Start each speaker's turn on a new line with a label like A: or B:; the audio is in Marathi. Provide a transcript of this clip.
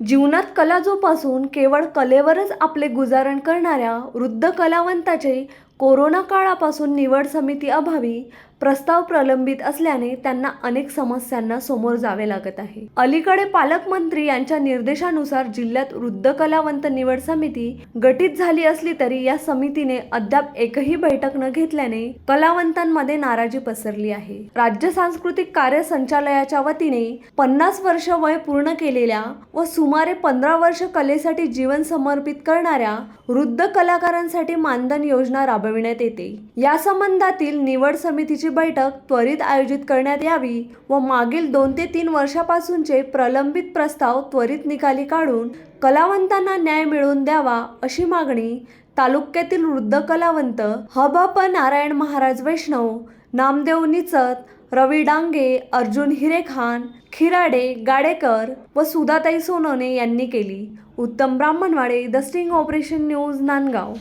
A: जीवनात कला जोपासून केवळ कलेवरच आपले गुजारण करणाऱ्या वृद्ध कलावंताचे कोरोना काळापासून निवड समिती अभावी प्रस्ताव प्रलंबित असल्याने त्यांना अनेक समस्यांना समोर जावे लागत आहे. अलीकडे पालकमंत्री यांच्या निर्देशानुसार जिल्ह्यात वृद्ध कलावंत निवड समिती गठीत झाली असली तरी या समितीने अद्याप एकही बैठक न घेतल्याने कलावंतांमध्ये नाराजी पसरली आहे. राज्य सांस्कृतिक कार्य संचालयाच्या वतीने पन्नास वर्ष वय पूर्ण केलेल्या व सुमारे पंधरा वर्ष कलेसाठी जीवन समर्पित करणाऱ्या वृद्ध कलाकारांसाठी मानधन योजना राबविण्यात येते. या संबंधातील निवड समितीची बैठक त्वरित आयोजित करण्यात यावी व मागील दोन ते तीन वर्षापासूनचे प्रलंबित प्रस्ताव त्वरित निकाली काढून कलावंतांना न्याय मिळवून द्यावा अशी मागणी तालुक्यातील वृद्ध कलावंत हबप नारायण महाराज वैष्णव नामदेव निचत रवी डांगे अर्जुन हिरेखान खिराडे गाडेकर व सुधाताई सोनवणे यांनी केली. Uttam Brahmanwade the sting operation news Nandgaon.